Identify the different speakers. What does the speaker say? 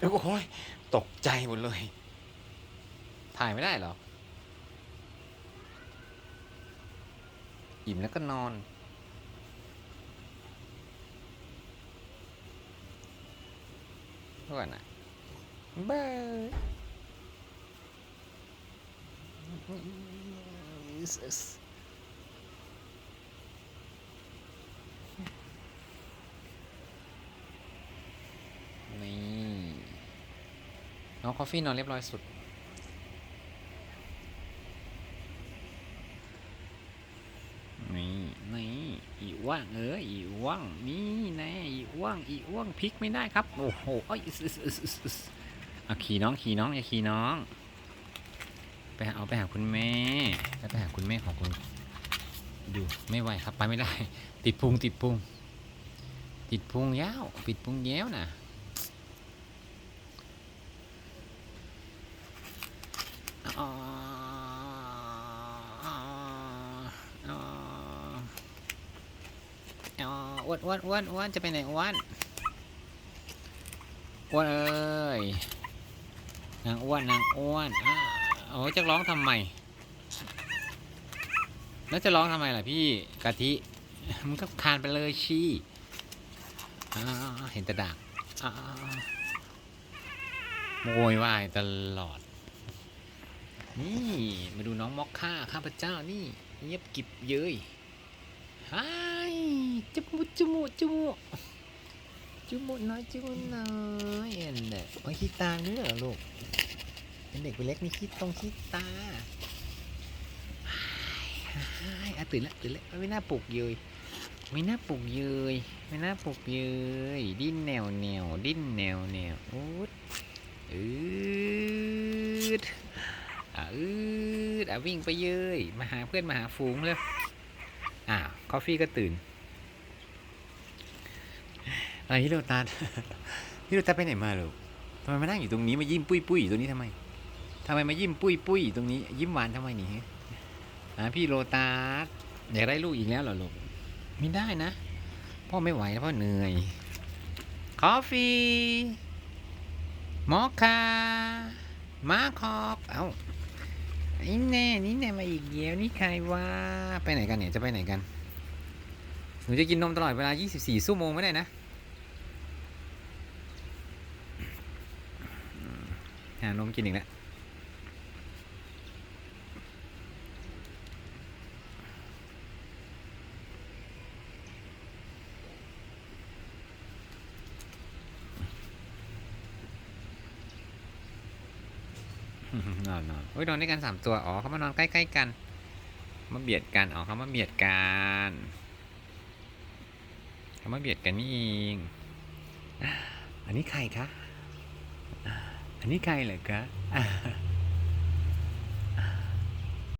Speaker 1: โอ้ยตกใจหมดเลย ถ่ายไม่ได้เหรอ อิ่มแล้วก็นอนเท่ากันนะบายนี่ น้องคอฟฟี่นอนเรียบร้อยสุด นี่นี่อีว่างเอออีว่างนี่แน่อีว่างอีว่างพลิกไม่ได้ครับ โอ้โหเอ้ยเอาขี่น้องขี่น้องอย่าขี่น้อง ไปเอาไปหาคุณแม่แล้วไปหาคุณแม่ของคุณดูไม่ไหวครับไปไม่ได้ ติดพุงติดพุงติดพุงยาวปิดพุงแย้วนะ อ้วนอ้วนอ้วนอ้วนจะไปไหนอ้วนอ้วนเอ้ยนางอ้วนนางอ้วนโอ้ยจะร้องทำไมแล้วจะร้องทำไมล่ะพี่กะทิมันก็คานไปเลยชี้เห็นแต่ดากโวยวายตลอด นี่มาดูน้องมอกค่าข้าพเจ้านี่ เงียบกิบเย้ยไฮจมูกจมูกจมูกจมูกน้อยจมูกน้อยเอ็นเด็กมาขี้ตาด้วยเหรอลูกเป็นเด็กเป็นเล็กนี่ขี้ตรงขี้ตาไอ้อะตื่นแล้วตื่นแล้วไม่น่าปลุกเยยไม่น่าปลุกเยยไม่น่าปลุกเยยดิ้นแนวแนวดิ้นแนวแนวอูดอืด อืดอะวิ่งไปเยยมาหาเพื่อนมาหาฝูงเลยอ้าวคอฟฟี่ก็ตื่นอะไรฮิโรตาฮิโรตาไปไหนมาลูกทำไมมานั่งอยู่ตรงนี้มายิ้มปุ้ยปุ้ยอยู่ตรงนี้ทำไมทำไมมายิ้มปุ้ยปุ้ยอยู่ตรงนี้ ยิ้มหวานทำไมนี่ฮะหาพี่โลตาสอยากได้ลูกอีกแล้วเหรอลูกไม่ได้นะพ่อไม่ไหวแล้วพ่อเหนื่อยคอฟฟี่มอคคามาคอกเอ้า อ้แน่นี่แน่มาอีกเดียวนี่ใครว่าไปไหนกันเนี่ยจะไปไหนกันหนูจะกินนมตลอดเวลา 24 ชั่วโมงไม่ได้นะหานมกินอีกแล้ว นอนนอนโอ้ยนอนด้วยกันสามตัว อ๋อเขามานอนใกล้ๆกัน มาเบียดกัน อ๋อเขามาเบียดกันเขามาเบียดกันนี่เอง อันนี้ใครคะ อันนี้ใครเหรอคะ